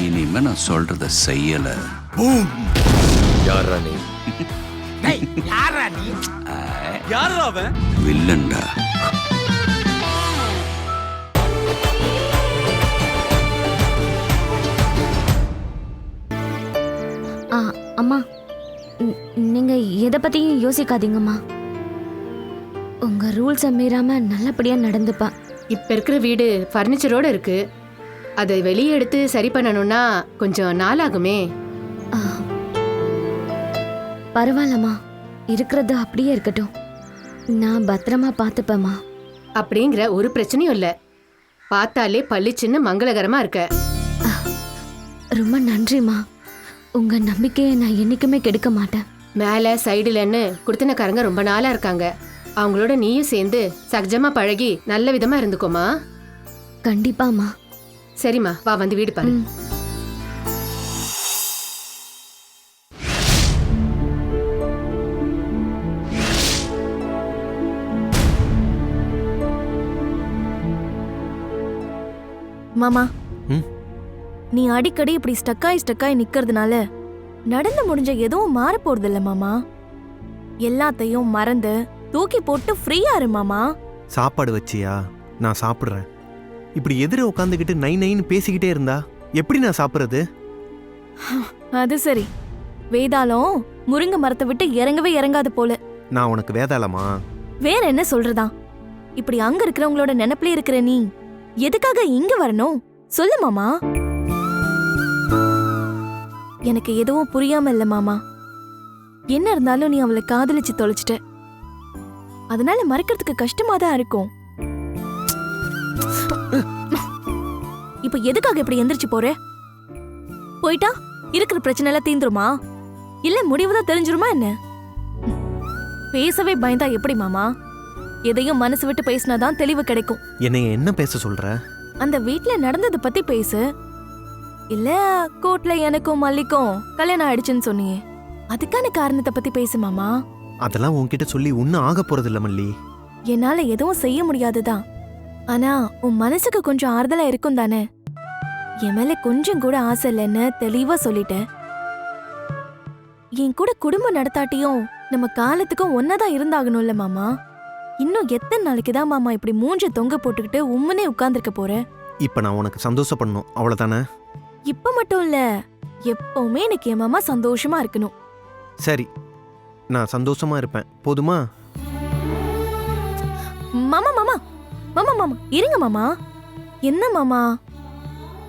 இனிமே நான் சொல்றத செய்யல. யாரா நீ? யாரா அவன்? வில்லன்டா. ஆ அம்மா ந- நீங்க எதை பத்தியும் யோசிக்காதீங்கம்மா. உங்க ரூல்ஸை மீறாம நல்லபடியா நடந்துப்பா. இப்ப இருக்கிற வீடு ஃபர்னிச்சரோட இருக்கு. அதை வெளியே எடுத்து சரி பண்ணணும்னா கொஞ்சம் நாளாகுமே. ஆ. பரவாயில்லம்மா. இருக்கிறது அப்படியே இருக்கட்டும். நான் பத்திரமா பார்த்துப்பேம்மா. அப்படிங்கிற ஒரு பிரச்சனையும் இல்ல. பார்த்தாலே பளிச்சுன்னு மங்களகரமா இருக்க. ரொம்ப நன்றிம்மா. உங்க நம்பிக்கையை நான் என்னைக்குமே கெடுக்க மாட்டேன். மேல சைடுலன்னு குடுத்தனக்காரங்க ரொம்ப நாளா இருக்காங்க. அவங்களோட நீயும் சேர்ந்து சகஜமா பழகி நல்ல விதமா இருந்துக்கோமா கண்டிப்பாம்மா. சரிம்மா வா வந்து வீடு பாரு. மாமா. ம்? நீ அடிக்கடி இப்படி ஸ்டக்காய் ஸ்டக்காய் நிக்கிறதுனால நடந்து முடிஞ்ச எதுவும் மாற போறதில்ல மாமா. எல்லாத்தையும் மறந்து தூக்கி போட்டு ஃப்ரீயா இரு மாமா. சாப்பாடு வச்சியா? நான் சாப்பிட்றேன். இப்படி எதிர உட்காந்துக்கிட்டு நை நைன்னு பேசிக்கிட்டே இருந்தா எப்படி நான் சாப்பிட்றது? அது சரி. வேதாளம் முருங்கை மரத்தை விட்டு இறங்கவே இறங்காது போல. நான் உனக்கு வேதாளமா? வேற என்ன சொல்றதா? இப்படி அங்க இருக்கிறவங்களோட நினைப்புல இருக்கிற நீ எதுக்காக இங்க வரணும்? சொல்லு மாமா. எனக்கு எதுவும் புரியாம இல்ல மாமா. என்ன இருந்தாலும் நீ அவளை காதலிச்சு தொலைச்சிட்ட. அதனால மறக்கிறதுக்கு கஷ்டமா தான் இருக்கும். இப்ப எதுக்காக இப்படி எந்திரிச்சு போற? போயிட்டா? இருக்கிற பிரச்சனை எல்லாம் தீந்துருமா? இல்ல முடிவுதான் தெரிஞ்சிருமா என்ன? பேசவே பயந்தா எப்படி மாமா? எதையும் மனசு விட்டு பேசினாதான் தெளிவு கிடைக்கும். என்னைய என்ன பேச சொல்ற? அந்த வீட்ல நடந்தத பத்தி பேசு. இல்ல கோர்ட்ல எனக்கும் மல்லிக்கும் கல்யாணம் ஆயிடுச்சுன்னு சொன்னியே. அதுக்கான காரணத்தை பத்தி பேசு மாமா. அதெல்லாம் உன்கிட்ட சொல்லி ஒன்னும் ஆக போறதில்ல மல்லி. என்னால எதுவும் செய்ய முடியாதுதான். ஆனா உன் மனசுக்கு கொஞ்சம் ஆறுதலா இருக்கும் தானே என் மேல கொஞ்சம் கூட ஆசை இல்லைன்னு தெளிவா சொல்லிட்டேன். என் கூட குடும்பம் நடத்தாட்டியும் நம்ம காலத்துக்கும் ஒன்னதான் இருந்தாகணும்ல மாமா? இன்னும் எத்தனை நாளைக்கு தான் மாமா இப்படி மூஞ்ச தொங்க போட்டுக்கிட்டு உம்முனே உட்கார்ந்திருக்க போற? இப்ப நான் உனக்கு சந்தோஷப்படணும். அவ்வளவுதானே? இப்ப மட்டும் இல்ல எப்பவுமே எனக்கு என் மாமா சந்தோஷமா இருக்கணும். சரி. நான் சந்தோஷமா இருப்பேன். போதுமா? மாமா மாமா. மாமா மாமா. இருங்க மாமா. என்ன மாமா?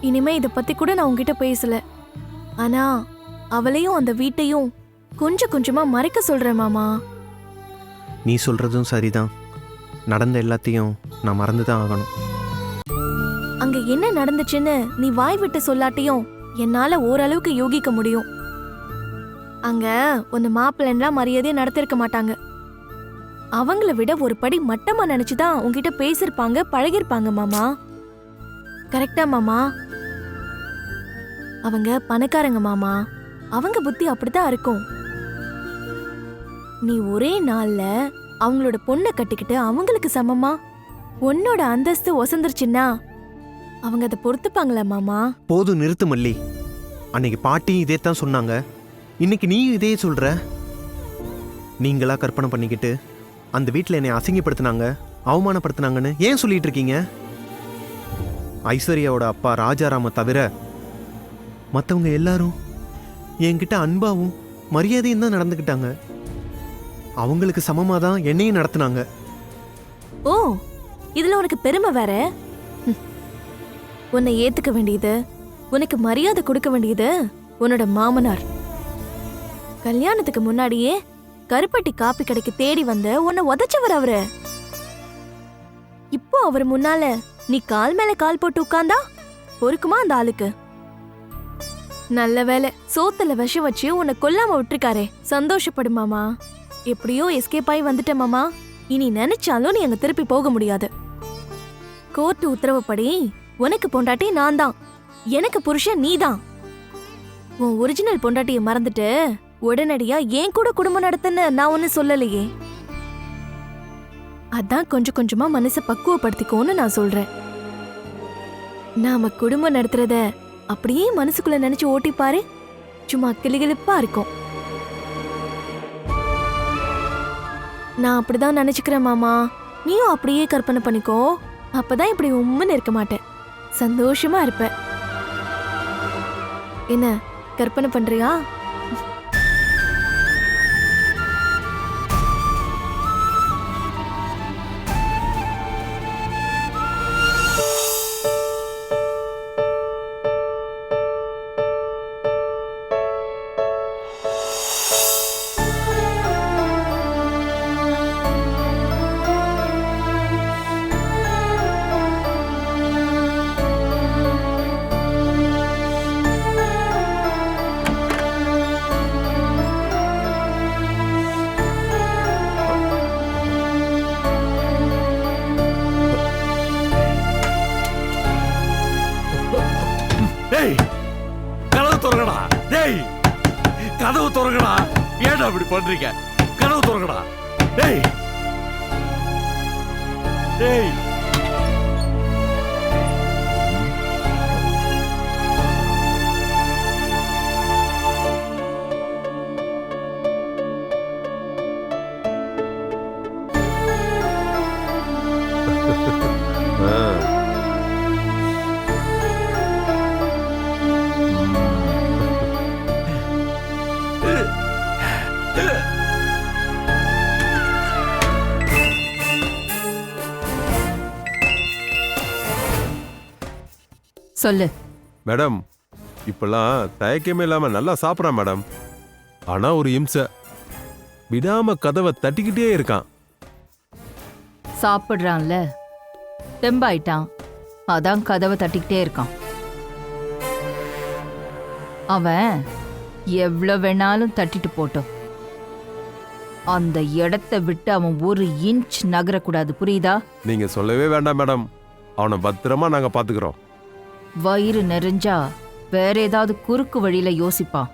இனிமே இத பத்தி கூட நான் உங்ககிட்ட பேசல. ஆனா அவளையும் அந்த வீட்டையும் கொஞ்சம் கொஞ்சமா மறைக்க சொல்றேன் மாமா. நீ சொல்றதும் சரிதான். நடந்த எல்லாத்தையும் நான் மறந்து தான் ஆகணும். அங்க என்ன நடந்துச்சுன்னு நீ வாய் விட்டு சொல்லாட்டியும் என்னால ஓரளவுக்கு யோகிக்க முடியும். அங்க உன்னை மாப்பிள்ளன்லாம் மரியாதையை நடத்திருக்க மாட்டாங்க. அவங்கள விட ஒரு படி மட்டமா நினைச்சுதான் உன்கிட்ட பேசிருப்பாங்க பழகிருப்பாங்க மாமா. கரெக்டா மாமா? அவங்க பணக்காரங்க மாமா. அவங்க புத்தி அப்படித்தான் இருக்கும். நீ ஒரே நாள்ல அவங்களோட பொண்ணை கட்டிக்கிட்டு அவங்களுக்கு சமமா? உன்னோட அந்தஸ்து ஒசந்துருச்சுன்னா அவங்க அதை பொறுத்துப்பாங்களா மாமா? போதும் நிறுத்து மல்லி. அன்னைக்கு பாட்டியும் இதே தான் சொன்னாங்க. இன்னைக்கு நீயும் இதே சொல்ற? நீங்களா கற்பனை பண்ணிக்கிட்டு அந்த வீட்டில் என்னை அசிங்கப்படுத்தினாங்க அவமானப்படுத்தினாங்கன்னு ஏன் சொல்லிட்டு இருக்கீங்க? ஐஸ்வர்யாவோட அப்பா ராஜாராம தவிர மற்றவங்க எல்லாரும் என்கிட்ட அன்பாவும் மரியாதையும் தான் நடந்துக்கிட்டாங்க. அவங்களுக்கு சமமாக தான் என்னையும் நடத்துனாங்க. ஓ இதில் உனக்கு பெருமை வேற? உன்னை ஏத்துக்க வேண்டியது உனக்கு மரியாதை கொடுக்க வேண்டியது உன்னோட மாமனார். கல்யாணத்துக்கு முன்னாடியே கருப்பட்டி காப்பி கடைக்கு தேடி வந்த உன்னை உதைச்சவர் அவரு. இப்போ அவர் முன்னால நீ கால் மேல கால் போட்டு உட்கார்ந்தா? பொறுக்குமா அந்த ஆளுக்கு? நல்ல வேலை சோத்துல விஷம் வச்சு உன்னை கொல்லாம விட்டுருக்காரே. சந்தோஷப்படு மாமா. எப்படியோ எஸ்கேப் ஆகி வந்துட்ட மாமா. இனி நினைச்சாலும் நீ அங்க திருப்பி போக முடியாது. கோர்ட் உத்தரவுப்படி உனக்கு பொண்டாட்டி நான் தான். எனக்கு புருஷன் நீதான் உன் ஒரிஜினல் பொண்டாட்டியை மறந்துட்டு உடனடியா ஏன் கூட குடும்பம் நடத்துன்னு நான் ஒன்னு சொல்லலையே. அதான் கொஞ்சம் கொஞ்சமா மனசை பக்குவப்படுத்திக்கோன்னு நான் சொல்றேன். நாம குடும்பம் நடத்துறத அப்படியே மனசுக்குள்ள நினைச்சு ஓட்டி சும்மா கிளிகிளிப்பா இருக்கும். நான் அப்படிதான் நினைச்சுக்கிறேன் மாமா. நீயும் அப்படியே கற்பனை பண்ணிக்கோ. அப்பதான் இப்படி உம்முன்னு இருக்க மாட்டேன். சந்தோஷமா இருப்ப என்ன கற்பனை பண்றியா? டேய் கதவு திறங்கடா. டேய் கதவு திறங்கடா. ஏன்டா அப்படி பண்றீங்க? கதவு திறங்கடா. டேய். டேய். சொல்லு. மேடம் இப்பெல்லாம் தயக்கமே இல்லாம நல்லா சாப்பிட்றான் மேடம். ஆனா ஒரு இம்சை. விடாம கதவை தட்டிக்கிட்டே இருக்கான். சாப்பிடுறான்ல. தெம்பாயிட்டான். அதான் கதவை தட்டிக்கிட்டே இருக்கான். அவன் எவ்வளோ வேணாலும் தட்டிட்டு போட்டோம். அந்த இடத்த விட்டு அவன் ஒரு இன்ச் நகரக்கூடாது. புரியுதா? நீங்க சொல்லவே வேண்டாம் மேடம். அவனை பத்திரமா நாங்க பாத்துக்கிறோம். வயிறு நிறைஞ்சா வேற ஏதாவது குறுக்கு வழியில யோசிப்பான்.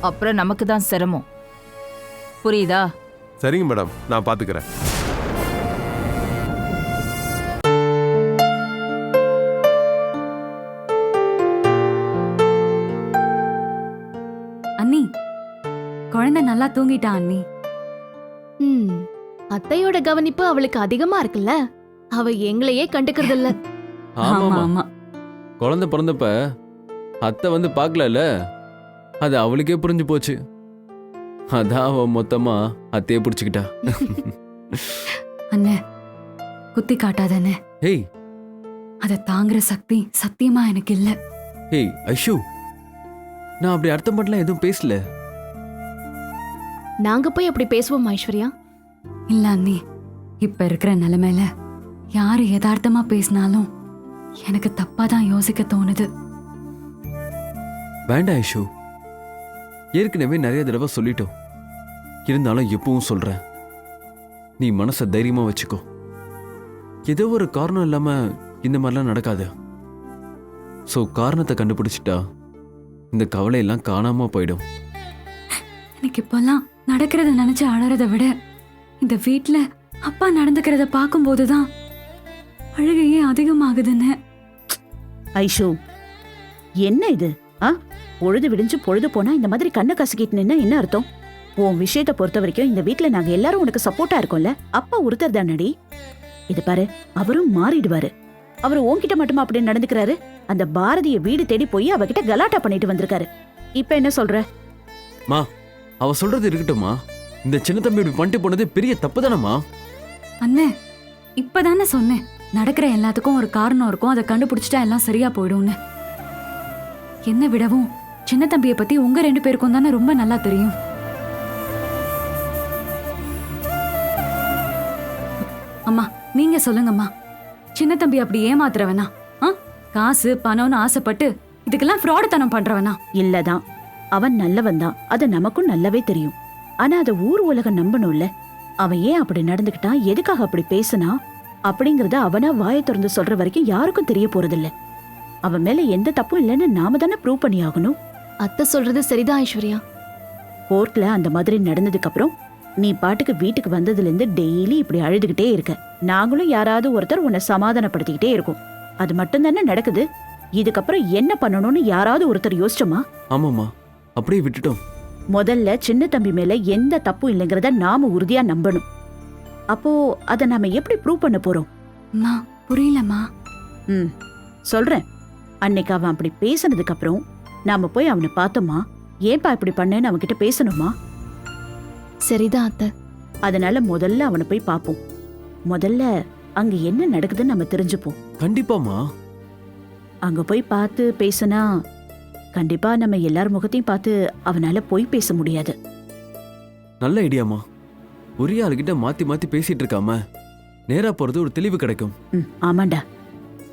அப்புறம் நமக்கு தான் சிரமம். புரியுதா? சரிங்க மேடம் நான் பாத்துக்கிறேன். அண்ணி குழந்தை நல்லா தூங்கிட்டா அண்ணி? ம் அத்தையோட கவனிப்பு அவளுக்கு அதிகமா இருக்குல்ல? அவ எங்களையே கண்டுக்கிறது இல்ல ஆமா ஆமா. குழந்தை பிறந்தப்ப அத்தை வந்து பார்க்கலல்ல? அது அவளுக்கே புரிஞ்சு போச்சு. அதான் அவ மொத்தமா அத்தையே பிடிச்சிக்கிட்டா. அண்ணே குத்தி காட்டாதண்ணே ஹேய். அதை தாங்குற சக்தி சத்தியமா எனக்கு இல்ல. ஹேய் ஐஷு. நான் அப்படி அர்த்தம் பண்ணலாம் எதுவும் பேசல. நாங்க போய் அப்படி பேசுவோம் ஐஸ்வர்யா? இல்ல அண்ணி இப்ப இருக்கிற நிலைமையில யாரு யதார்த்தமா பேசினாலும் எனக்கு தப்பா தான் யோசிக்க தோணுது. வேண்டாம் ஐஷு. ஏற்கனவே நிறைய தடவை சொல்லிட்டோம். இருந்தாலும் எப்பவும் சொல்றேன். நீ மனசை தைரியமா வச்சுக்கோ. ஏதோ ஒரு காரணம் இல்லாம இந்த மாதிரிலாம் நடக்காது. ஸோ காரணத்தை கண்டுபிடிச்சிட்டா இந்த கவலையெல்லாம் காணாம போயிடும். எனக்கு இப்பெல்லாம் நடக்கிறத நினைச்சு அழறத விட இந்த வீட்ல அப்பா நடந்துக்கிறத பார்க்கும்போதுதான் அழுகையே அதிகமாகுதுன்னு. ஐஷு என்ன இது? ஆ? பொழுது விடிஞ்சு பொழுது போனா இந்த மாதிரி கண்ணை கசக்கிட்டு நின்னா என்ன அர்த்தம்? உன் விஷயத்தை பொறுத்த வரைக்கும் இந்த வீட்ல நாங்க எல்லாரும் உனக்கு சப்போர்ட்டா இருக்கோம்ல. அப்பா ஒருத்தர் தானடி? இது பாரு அவரும் மாறிடுவாரு. அவர் உன்கிட்ட மட்டுமா அப்படி நடந்துக்கிறாரு? அந்த பாரதிய வீடு தேடி போய் அவகிட்ட கலாட்டா பண்ணிட்டு வந்திருக்காரு. இப்ப என்ன சொல்ற? அவ சொல்றது இருக்கட்டும்மா. இந்த சின்ன தம்பி இப்படி பண்ணிட்டு போனது பெரிய தப்பு தானம்மா அண்ணே இப்பதானே சொன்னேன். நடக்கிற எல்லாத்துக்கும் ஒரு காரணம் இருக்கும். அதை கண்டுபிடிச்சிட்டா எல்லாம் சரியா போயிடும்னு. என்ன விடவும் சின்ன தம்பியை பத்தி உங்க ரெண்டு பேருக்கும் தானே ரொம்ப நல்லா தெரியும். அம்மா நீங்க சொல்லுங்கம்மா. சின்ன தம்பி அப்படி ஏமாத்துறவனா? ஆ? காசு பணம்னு ஆசைப்பட்டு இதுக்கெல்லாம் ஃப்ராடுத்தனம் பண்றவனா? இல்லதான். அவன் நல்லவன் தான். அது நமக்கும் நல்லாவே தெரியும். ஆனா அதை ஊர் உலகம் நம்பணும்ல. அவன் ஏன் அப்படி நடந்துக்கிட்டான்? எதுக்காக அப்படி பேசுனா? அப்படிங்கறத அவனா வாயை திறந்து சொல்ற வரைக்கும் யாருக்கும் தெரிய போறதில்ல. அவன் மேல எந்த தப்பும் இல்லைன்னு நாம தானே ப்ரூவ் பண்ணி ஆகணும் அத்தை சொல்றது சரிதான் ஐஸ்வர்யா. கோர்ட்ல அந்த மாதிரி நடந்ததுக்கு அப்புறம் நீ பாட்டுக்கு வீட்டுக்கு வந்ததுல இருந்து டெய்லி இப்படி அழுதுகிட்டே இருக்க. நாங்களும் யாராவது ஒருத்தர் உன்னை சமாதானப்படுத்திக்கிட்டே இருக்கோம். அது மட்டும் தானே நடக்குது? இதுக்கப்புறம் என்ன பண்ணணும்னு யாராவது ஒருத்தர் யோசிச்சோமா? ஆமாம்மா. அப்படியே விட்டுட்டோம். முதல்ல சின்ன தம்பி மேல எந்த தப்பும் இல்லைங்கிறத நாம உறுதியா நம்பணும். அப்போ அதை நாம எப்படி ப்ரூவ் பண்ண போறோம்? அம்மா புரியலம்மா. ம் சொல்றேன். அன்னைக்கு அவன் அப்படி பேசினதுக்கு அப்புறம் நாம போய் அவனை பார்த்தோமா? ஏன்பா இப்படி பண்ணேன்னு அவன்கிட்ட பேசணுமா? சரிதான் அத்தை. அதனால முதல்ல அவனை போய் பார்ப்போம். முதல்ல அங்க என்ன நடக்குதுன்னு நம்ம தெரிஞ்சுப்போம். கண்டிப்பாம்மா. அங்க போய் பார்த்து பேசினா கண்டிப்பா நம்ம எல்லார் முகத்தையும் பார்த்து அவனால போய் பேச முடியாது. நல்ல ஐடியாம்மா ஒரே ஆளுகிட்ட மாத்தி மாத்தி பேசிட்டு இருக்காம நேரா போறது ஒரு தெளிவு கிடைக்கும். ம் ஆமாண்டா.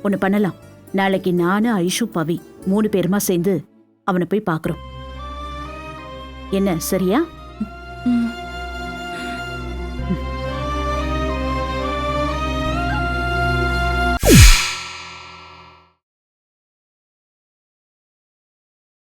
ஒன்று பண்ணலாம். நாளைக்கு நானு ஐஷு பவி மூணு பேருமா சேர்ந்து அவனை போய் பார்க்குறோம். என்ன சரியா? ம்.